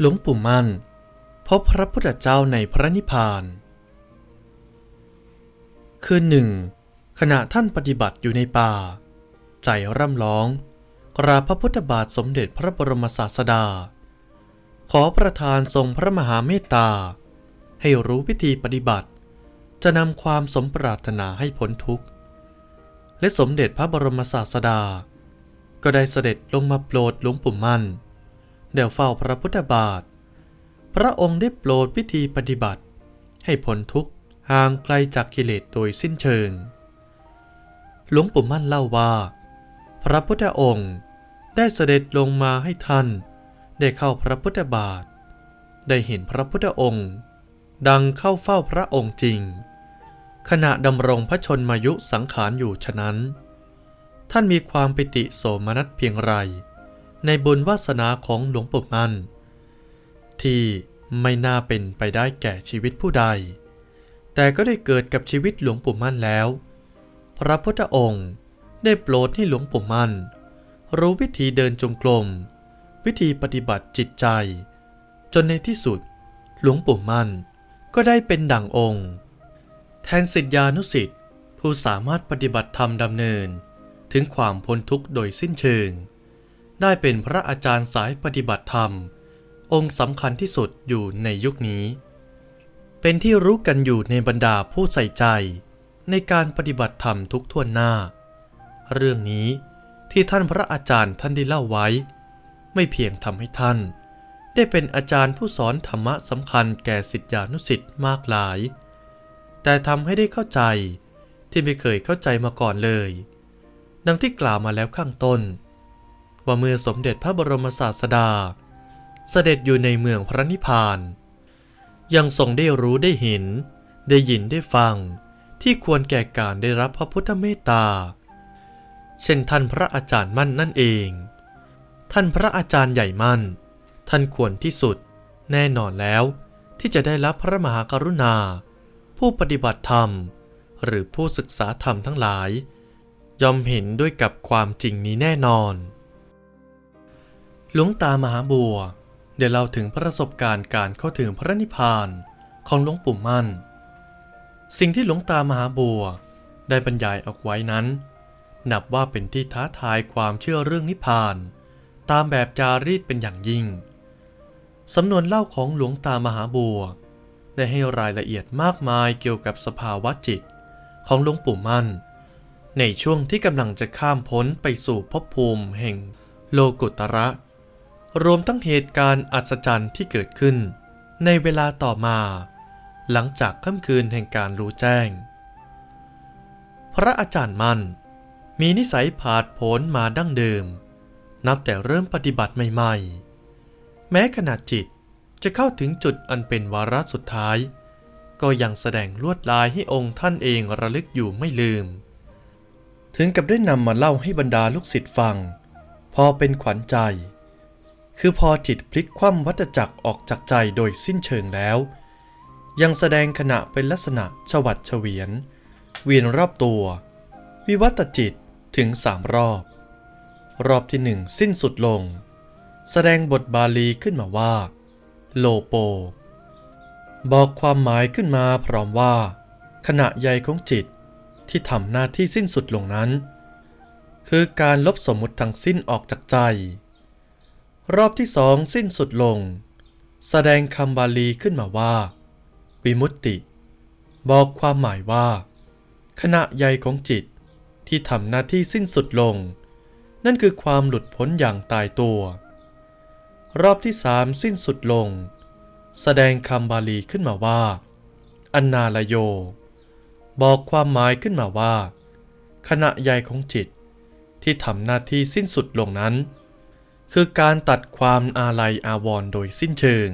หลวงปู่มั่น พบพระพุทธเจ้าในพระนิพพาน คืนหนึ่ง ขณะท่านปฏิบัติอยู่ในป่า ใจร่ำร้อง กราบพระพุทธบาทสมเด็จพระบรมศาสดา ขอประทานทรงพระมหาเมตตา ให้รู้พิธีปฏิบัติ จะนำความสมปรารถนาให้พ้นทุกข์ และสมเด็จพระบรมศาสดา ก็ได้เสด็จลงมาโปรดหลวงปู่มั่น เดี๋ยวเฝ้าพระพุทธบาท พระองค์ได้โปรดพิธีปฏิบัติ ให้พ้นทุกข์ห่างไกลจากกิเลสโดยสิ้นเชิง หลวงปู่มั่นเล่าว่า พระพุทธองค์ได้เสด็จลงมาให้ท่าน ได้เข้าพระพุทธบาท ได้เห็นพระพุทธองค์ ดังเข้าเฝ้าพระองค์จริง ขณะดำรงพระชนมายุสังขารอยู่ฉะนั้น ท่านมีความปิติโสมนัสเพียงไร ในบุญวาสนาของหลวงปู่มั่นที่ไม่น่าเป็นไปได้แก่ชีวิตผู้ใด แต่ก็ได้เกิดกับชีวิตหลวงปู่มั่นแล้ว พระพุทธองค์ได้โปรดให้หลวงปู่มั่น รู้วิธีเดินจงกรม วิธีปฏิบัติจิตใจ จนในที่สุดหลวงปู่มั่นก็ได้เป็นดั่งองค์ แทนสิทธานุสิทธิ์ผู้สามารถปฏิบัติธรรมดำเนิน ถึงความพ้นทุกข์โดยสิ้นเชิง ได้เป็นพระอาจารย์สายปฏิบัติธรรม องค์สำคัญที่สุดอยู่ในยุคนี้ เป็นที่รู้กันอยู่ในบรรดาผู้ใส่ใจ ในการปฏิบัติธรรมทุกท่วนหน้า เรื่องนี้ที่ท่านพระอาจารย์ท่านได้เล่าไว้ ไม่เพียงทำให้ท่าน ได้เป็นอาจารย์ผู้สอนธรรมะสำคัญแก่สิทธิานุสิทธิ์มากหลาย แต่ทำให้ได้เข้าใจที่ไม่เคยเข้าใจมาก่อนเลย ดังที่กล่าวมาแล้วข้างต้น ว่าเมื่อสมเด็จพระบรมศาสดา เสด็จอยู่ในเมืองพระนิพพาน ยังทรงได้รู้ได้เห็น ได้ยินได้ฟัง ที่ควรแก่การได้รับพระพุทธเมตตา เช่นท่านพระอาจารย์มั่นนั่นเอง ท่านพระอาจารย์ใหญ่มั่น ท่านควรที่สุด แน่นอนแล้วที่จะได้รับพระมหากรุณา ผู้ปฏิบัติธรรม หรือผู้ศึกษาธรรมทั้งหลายยอมเห็นด้วยกับความจริงนี้แน่นอน หลวงตามหาบัวเดี๋ยวเราถึงประสบการณ์การเข้าถึงพระนิพพานของหลวงปู่มั่น สิ่งที่หลวงตามหาบัว ได้บรรยายออกไว้นั้น นับว่าเป็นที่ท้าทายความเชื่อเรื่องนิพพาน ตามแบบจารีตเป็นอย่างยิ่ง สำนวนเล่าของหลวงตามหาบัว ได้ให้รายละเอียดมากมายเกี่ยวกับสภาวะจิตของหลวงปู่มั่น ในช่วงที่กำลังจะข้ามพ้นไปสู่ภพภูมิแห่งโลกุตระ รวมทั้งเหตุการณ์อัศจรรย์ที่เกิดขึ้น ในเวลาต่อมา หลังจากค่ำคืนแห่งการรู้แจ้ง พระอาจารย์มันมีนิสัยผาดโผนมาดั้งเดิม นับแต่เริ่มปฏิบัติใหม่ ๆ แม้ขนาดจิตจะเข้าถึงจุดอันเป็นวาระสุดท้าย ก็ยังแสดงลวดลายให้องค์ท่านเองระลึกอยู่ไม่ลืม ถึงกับได้นำมาเล่าให้บรรดาลูกศิษย์ฟัง พอเป็นขวัญใจ คือพอจิตพลิกคว่ำวัฏจักรออกจากใจโดยสิ้นเชิงแล้ว ยังแสดงขณะเป็นลักษณะฉวัดเฉวียน เวียนรอบตัว วิวัตจิตถึงสามรอบ รอบที่หนึ่งสิ้นสุดลง แสดงบทบาลีขึ้นมาว่า โลโป บอกความหมายขึ้นมาพร้อมว่า ขณะใยของจิตที่ทำหน้าที่สิ้นสุดลงนั้น คือการลบสมมุติทั้งสิ้นออกจากใจ รอบที่สองสิ้นสุดลง แสดงคำบาลีขึ้นมาว่า วิมุตติ บอกความหมายว่า ขณะใยของจิตที่ทำหน้าที่สิ้นสุดลง นั่นคือความหลุดพ้นอย่างตายตัว รอบที่สามสิ้นสุดลง แสดงคำบาลีขึ้นมาว่าอันนาลโย บอกความหมายขึ้นมาว่า ขณะใยของจิตที่ทำหน้าที่สิ้นสุดลงนั้น คือการตัดความอาลัยอาวรณ์โดยสิ้นเชิง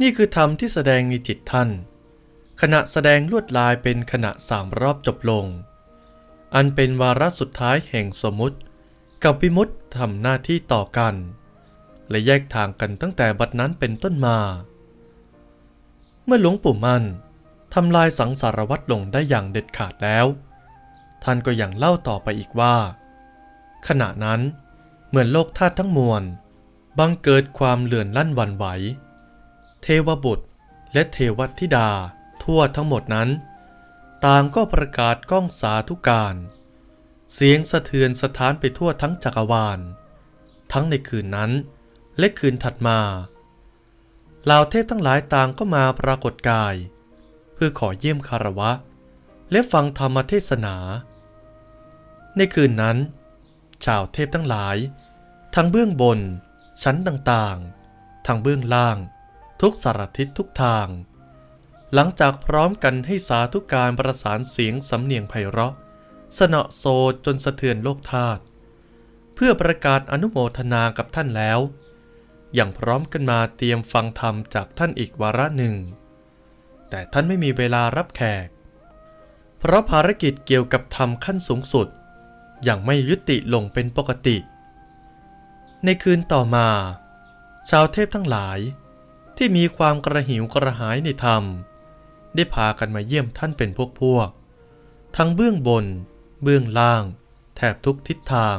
นี่คือธรรมที่แสดงในจิตท่าน ขณะแสดงลวดลายเป็นขณะสามรอบจบลง อันเป็นวาระสุดท้ายแห่งสมมติ กับวิมุตติทำหน้าที่ต่อกัน และแยกทางกันตั้งแต่บัดนั้นเป็นต้นมา เมื่อหลวงปู่มั่นทำลายสังสารวัตรลงได้อย่างเด็ดขาดแล้ว ท่านก็ยังเล่าต่อไปอีกว่า ขณะนั้น เหมือนโลกธาตุทั้งมวล บังเกิดความเหลื่อนลั่นวันไหว เทวบุตรและเทวธิดาทั่วทั้งหมดนั้น ต่างก็ประกาศก้องสาธุการ เสียงสะเทือนสถานไปทั่วทั้งจักรวาล ทั้งในคืนนั้นและคืนถัดมาเหล่าเทพทั้งหลายต่างก็มาปรากฏกาย เพื่อขอเยี่ยมคารวะ และฟังธรรมเทศนา ในคืนนั้น ชาวเทพทั้งหลาย ทั้งเบื้องบน ชั้นต่างๆทั้งเบื้องล่าง ทุกสารทิศทุกทาง หลังจากพร้อมกันให้สาธุการประสานเสียงสำเนียงไพเราะ สนอโซจนสะเทือนโลกธาตุเพื่อประกาศอนุโมทนากับท่านแล้ว อย่างพร้อมกันมาเตรียมฟังธรรมจากท่านอีกวาระหนึ่ง แต่ท่านไม่มีเวลารับแขก เพราะภารกิจเกี่ยวกับธรรมขั้นสูงสุด ยังไม่ยุติลงเป็นปกติ ในคืนต่อมา ชาวเทพทั้งหลาย ที่มีความกระหิวกระหายในธรรม ได้พากันมาเยี่ยมท่านเป็นพวกพวกๆทั้งเบื้องบน เบื้องล่าง แถบทุกทิศทาง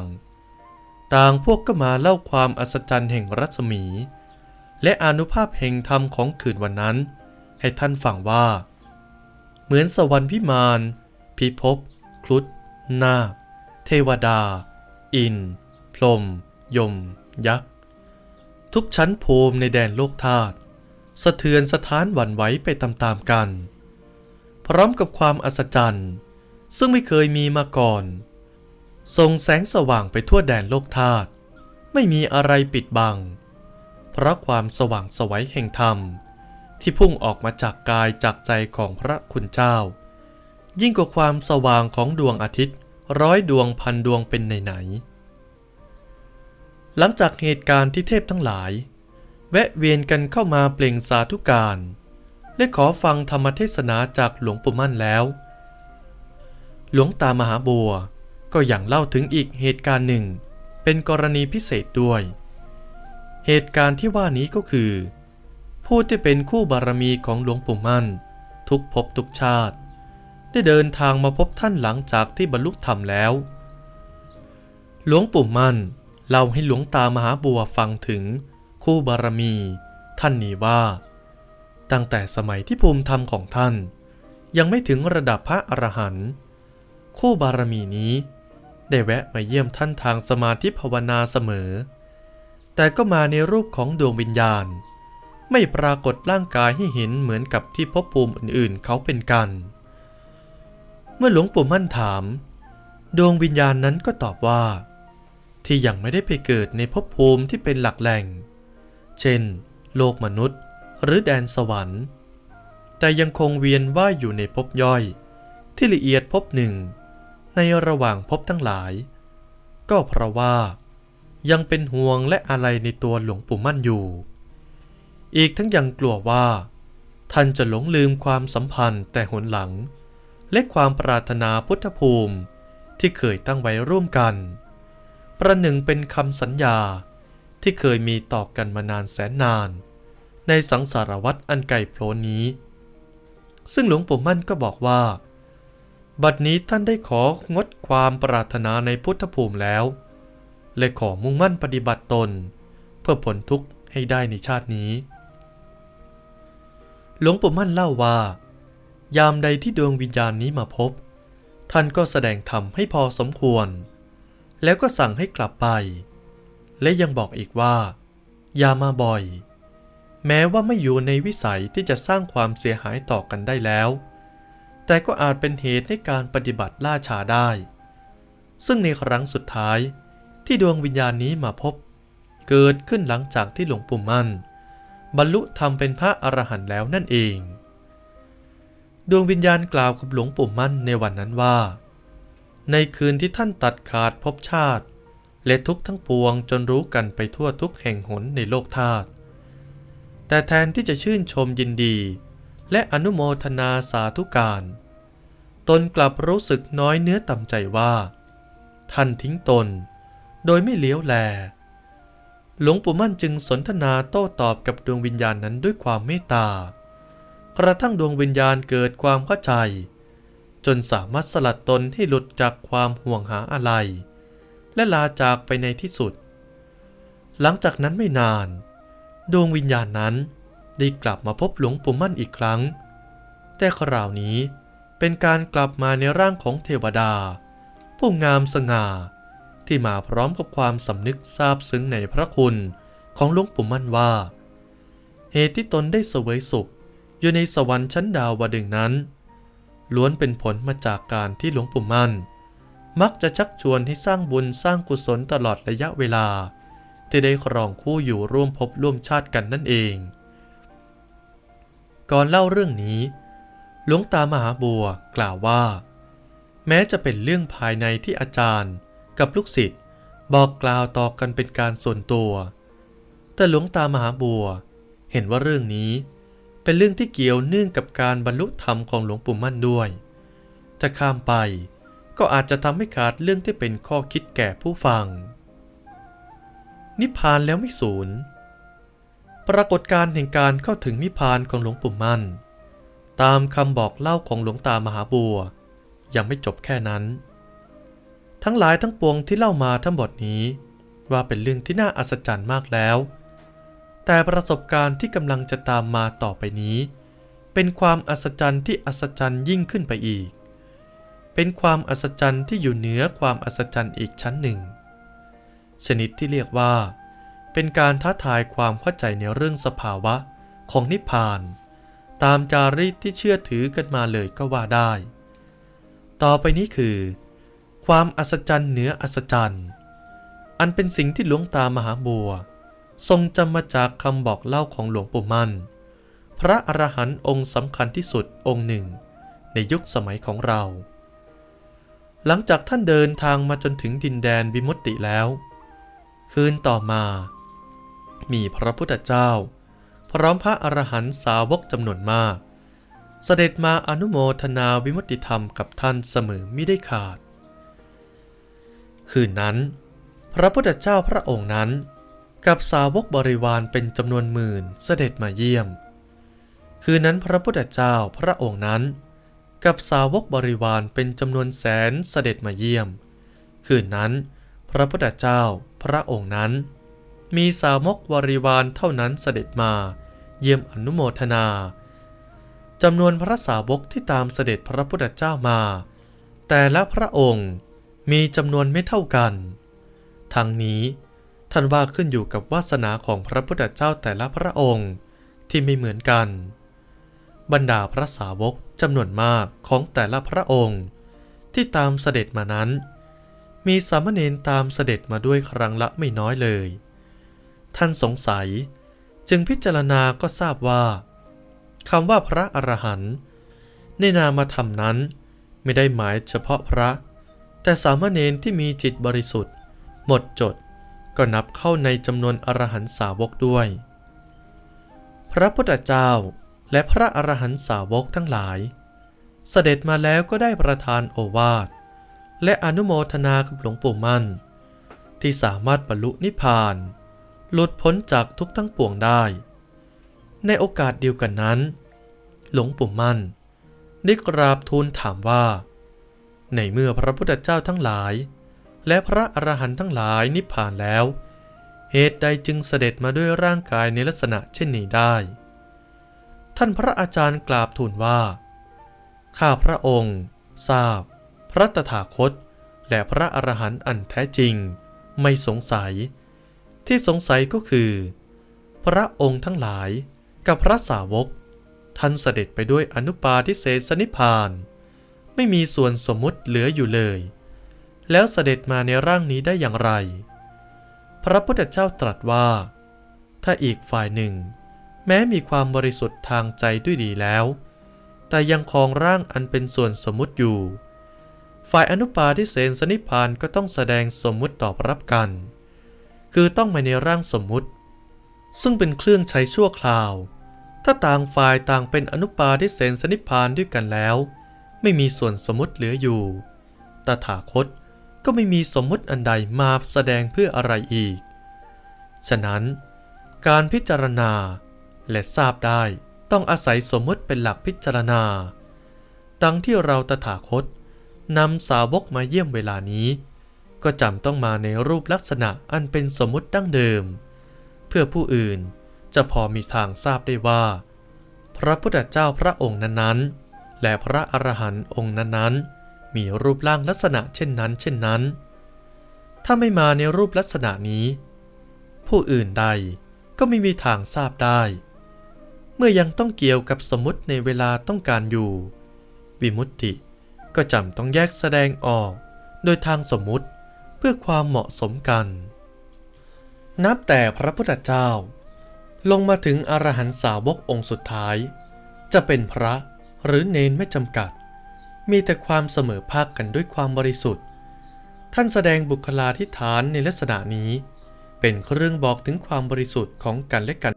ต่างพวกก็มาเล่าความอัศจรรย์แห่งรัศมี และอนุภาพแห่งธรรมของคืนวันนั้น ให้ท่านฟังว่า เหมือนสวรรค์พิมานพิภพครุฑนาคเทวดา อินพรหม ยม ยักษ์ ทุกชั้นภูมิในแดนโลกธาตุสะเทือนสถานหวั่นไหวไปตามๆกัน พร้อมกับความอัศจรรย์ซึ่งไม่เคยมีมาก่อนส่งแสงสว่างไปทั่วแดนโลกธาตุไม่มีอะไรปิดบัง เพราะความสว่างสวัยแห่งธรรม ที่พุ่งออกมาจากกายจากใจของพระคุณเจ้า ยิ่งกว่าความสว่างของดวงอาทิตย์ร้อยดวงพันดวงเป็นไหนๆ หลังจากเหตุการณ์ที่เทพทั้งหลาย แวะเวียนกันเข้ามาเปล่งสาธุการ และขอฟังธรรมเทศนาจากหลวงปู่มั่นแล้ว หลวงตามหาบัวก็อย่างเล่าถึงอีกเหตุการณ์หนึ่ง เป็นกรณีพิเศษด้วย เหตุการณ์ที่ว่านี้ก็คือ ผู้ที่เป็นคู่บารมีของหลวงปู่มั่น ทุกภพทุกชาติ ได้เดินทางมาพบท่านหลังจากที่บรรลุธรรมแล้ว หลวงปู่มั่น เล่าให้หลวงตามหาบัวฟังถึงคู่บารมี ท่านนี้ว่า ตั้งแต่สมัยที่ภูมิธรรมของท่าน ยังไม่ถึงระดับพระอรหันต์คู่บารมีนี้ ได้แวะมาเยี่ยมท่านทางสมาธิภาวนาเสมอ แต่ก็มาในรูปของดวงวิญญาณ ไม่ปรากฏร่างกายให้เห็นเหมือนกับที่ภพภูมิอื่นๆ เขาเป็นกัน เมื่อหลวงปู่มั่นถาม ดวงวิญญาณนั้นก็ตอบว่า ที่ยังไม่ได้ไปเกิดในภพภูมิที่เป็นหลักแหล่ง เช่น โลกมนุษย์ หรือแดนสวรรค์ แต่ยังคงเวียนว่ายอยู่ในภพย่อย ที่ละเอียดภพหนึ่ง ในระหว่างภพทั้งหลาย ก็เพราะว่า ยังเป็นห่วงและอะไรในตัวหลวงปู่มั่นอยู่ อีกทั้งยังกลัวว่า ท่านจะหลงลืมความสัมพันธ์แต่หนหลัง และความปรารถนาพุทธภูมิที่เคยตั้งไว้ร่วมกัน ประหนึ่งเป็นคำสัญญาที่เคยมีต่อกันมานานแสนนาน ในสังสารวัตรอันไกลโพ้นนี้ ซึ่งหลวงปู่มั่นก็บอกว่า บัดนี้ท่านได้ของดความปรารถนาในพุทธภูมิแล้ว และขอมุ่งมั่นปฏิบัติตน เพื่อผลทุกข์ให้ได้ในชาตินี้ หลวงปู่มั่นเล่าว่า ยามใดที่ดวงวิญญาณนี้มาพบ ท่านก็แสดงธรรมให้พอสมควร แล้วก็สั่งให้กลับไป และยังบอกอีกว่า อย่ามาบ่อย แม้ว่าไม่อยู่ในวิสัยที่จะสร้างความเสียหายต่อกันได้แล้ว แต่ก็อาจเป็นเหตุให้การปฏิบัติล่าช้าได้ ซึ่งในครั้งสุดท้ายที่ดวงวิญญาณนี้มาพบ เกิดขึ้นหลังจากที่หลวงปู่มั่น บรรลุธรรมเป็นพระอรหันต์แล้วนั่นเอง ดวงวิญญาณกล่าวกับหลวงปู่มั่นในวันนั้นว่า ในคืนที่ท่านตัดขาดภพชาติ และทุกทั้งปวงจนรู้กันไปทั่วทุกแห่งหนในโลกธาตุแต่แทนที่จะชื่นชมยินดี และอนุโมทนาสาธุการ ตนกลับรู้สึกน้อยเนื้อต่ำใจว่า ท่านทิ้งตน โดยไม่เลี้ยวแล หลวงปู่มั่นจึงสนทนาโต้ตอบกับดวงวิญญาณนั้นด้วยความเมตตากระทั่งดวงวิญญาณเกิดความเข้าใจ จนสามารถสลัดตนให้หลุดจากความห่วงหาอะไร และลาจากไปในที่สุด หลังจากนั้นไม่นาน ดวงวิญญาณนั้นได้กลับมาพบหลวงปู่มั่นอีกครั้ง แต่คราวนี้เป็นการกลับมาในร่างของเทวดา ผู้งามสง่า ที่มาพร้อมกับความสำนึกซาบซึ้งในพระคุณของหลวงปู่มั่นว่า เหตุที่ตนได้เสวยสุขอยู่ในสวรรค์ชั้นดาวดึงนั้น ล้วนเป็นผลมาจากการที่หลวงปู่มั่น มักจะชักชวนให้สร้างบุญสร้างกุศลตลอดระยะเวลา ที่ได้ครองคู่อยู่ร่วมภพร่วมชาติกันนั่นเอง ก่อนเล่าเรื่องนี้ หลวงตามหาบัวกล่าวว่า แม้จะเป็นเรื่องภายในที่อาจารย์ กับลูกศิษย์บอกกล่าวต่อกันเป็นการส่วนตัว แต่หลวงตามหาบัว เห็นว่าเรื่องนี้ เป็นเรื่องที่เกี่ยวเนื่องกับการบรรลุธรรมของหลวงปู่มั่นด้วย ถ้าข้ามไปก็อาจจะทำให้ขาดเรื่องที่เป็นข้อคิดแก่ผู้ฟัง นิพพานแล้วไม่สูญ ปรากฏการแห่งการเข้าถึงนิพพานของหลวงปู่มั่น ตามคำบอกเล่าของหลวงตามหาบัว ยังไม่จบแค่นั้น ทั้งหลายทั้งปวงที่เล่ามาทั้งหมดนี้ ว่าเป็นเรื่องที่น่าอัศจรรย์มากแล้ว แต่ประสบการณ์ที่กำลังจะตามมาต่อไปนี้ เป็นความอัศจรรย์ที่อัศจรรย์ยิ่งขึ้นไปอีก เป็นความอัศจรรย์ที่อยู่เหนือความอัศจรรย์อีกชั้นหนึ่ง ชนิดที่เรียกว่า เป็นการท้าทายความเข้าใจในเรื่องสภาวะของนิพพาน ตามจารีตที่เชื่อถือกันมาเลยก็ว่าได้ ต่อไปนี้คือ ความอัศจรรย์เหนืออัศจรรย์ อันเป็นสิ่งที่หลวงตามหาบัว ทรงจำมาจากคำบอกเล่าของหลวงปู่มั่น พระอรหันต์องค์สำคัญที่สุดองค์หนึ่ง ในยุคสมัยของเรา หลังจากท่านเดินทางมาจนถึงดินแดนวิมุตติแล้ว คืนต่อมา มีพระพุทธเจ้า พร้อมพระอรหันต์สาวกจำนวนมาก เสด็จมาอนุโมทนาวิมุตติธรรมกับท่านเสมอไม่ได้ขาด คืนนั้น พระพุทธเจ้าพระองค์นั้น กับสาวกบริวารเป็นจำนวนหมื่นเสด็จมาเยี่ยม คืนนั้นพระพุทธเจ้าพระองค์นั้น กับสาวกบริวารเป็นจำนวนแสนเสด็จมาเยี่ยม คืนนั้น พระพุทธเจ้าพระองค์นั้น มีสาวกบริวารเท่านั้นเสด็จมา เยี่ยมอนุโมทนาจำนวนพระสาวกที่ตามเสด็จพระพุทธเจ้ามา แต่ละพระองค์มีจำนวนไม่เท่ากัน ทั้งนี้ ท่านว่าขึ้นอยู่กับวาสนาของพระพุทธเจ้าแต่ละพระองค์ที่ไม่เหมือนกัน บรรดาพระสาวกจำนวนมากของแต่ละพระองค์ ที่ตามเสด็จมานั้น มีสามเณรตามเสด็จมาด้วยครั้งละไม่น้อยเลย ท่านสงสัยจึงพิจารณาก็ทราบว่าคำว่าพระอรหันต์ในนามธรรมนั้นไม่ได้หมายเฉพาะพระ แต่สามเณรที่มีจิตบริสุทธิ์ หมดจด ก็นับเข้าในจำนวนอรหันตสาวกด้วย พระพุทธเจ้าและพระอรหันตสาวกทั้งหลาย เสด็จมาแล้วก็ได้ประทานโอวาท และอนุโมทนากับหลวงปู่มั่น ที่สามารถบรรลุนิพพาน หลุดพ้นจากทุกทั้งปวงได้ ในโอกาสเดียวกันนั้น หลวงปู่มั่น ได้กราบทูลถามว่า ในเมื่อพระพุทธเจ้าทั้งหลาย และพระอรหันต์ทั้งหลายนิพพานแล้ว เหตุใดจึงเสด็จมาด้วยร่างกายในลักษณะเช่นนี้ได้ ท่านพระอาจารย์กราบทูลว่า ข้าพระองค์ ทราบ พระตถาคต และพระอรหันต์อันแท้จริง ไม่สงสัย ที่สงสัยก็คือ พระองค์ทั้งหลายกับพระสาวก ท่านเสด็จไปด้วยอนุปาทิเศสนิพพาน ไม่มีส่วนสมมุติเหลืออยู่เลย แล้วเสด็จมาในร่างนี้ได้อย่างไร พระพุทธเจ้าตรัสว่า ถ้าอีกฝ่ายหนึ่ง แม้มีความบริสุทธิ์ทางใจด้วยดีแล้ว แต่ยังคองร่างอันเป็นส่วนสมมุติอยู่ ฝ่ายอนุปาทิเสสนิพานก็ต้องแสดงสมมุติตอบรับกัน คือต้องมาในร่างสมมุติ ซึ่งเป็นเครื่องใช้ชั่วคราว ถ้าต่างฝ่ายต่างเป็นอนุปาทิเสสนิพพานด้วยกันแล้ว ไม่มีส่วนสมมุติเหลืออยู่ตถาคต ก็ไม่มีสมมุติอันใดมาแสดงเพื่ออะไรอีก ฉะนั้น การพิจารณาและทราบได้ต้องอาศัยสมมติเป็นหลักพิจารณา ดังที่เราตถาคตนำสาวกมาเยี่ยมเวลานี้ ก็จำต้องมาในรูปลักษณะอันเป็นสมมติดั้งเดิม เพื่อผู้อื่นจะพอมีทางทราบได้ว่า พระพุทธเจ้าพระองค์นั้นๆ และพระอรหันต์องค์นั้นๆ มีรูปร่างลักษณะเช่นนั้น เช่นนั้น ถ้าไม่มาในรูปลักษณะนี้ ผู้อื่นใดก็ไม่มีทางทราบได้ เมื่อยังต้องเกี่ยวกับสมมติในเวลาต้องการอยู่ วิมุตติก็จำต้องแยกแสดงออก โดยทางสมมุติเพื่อความเหมาะสมกัน นับแต่พระพุทธเจ้า ลงมาถึงอรหันตสาวกองค์สุดท้าย จะเป็นพระหรือเนนไม่จำกัด มีแต่ความเสมอภาคกันด้วยความบริสุทธิ์ ท่านแสดงบุคลาธิฐานในลักษณะนี้ เป็นเครื่องบอกถึงความบริสุทธิ์ของกันและกัน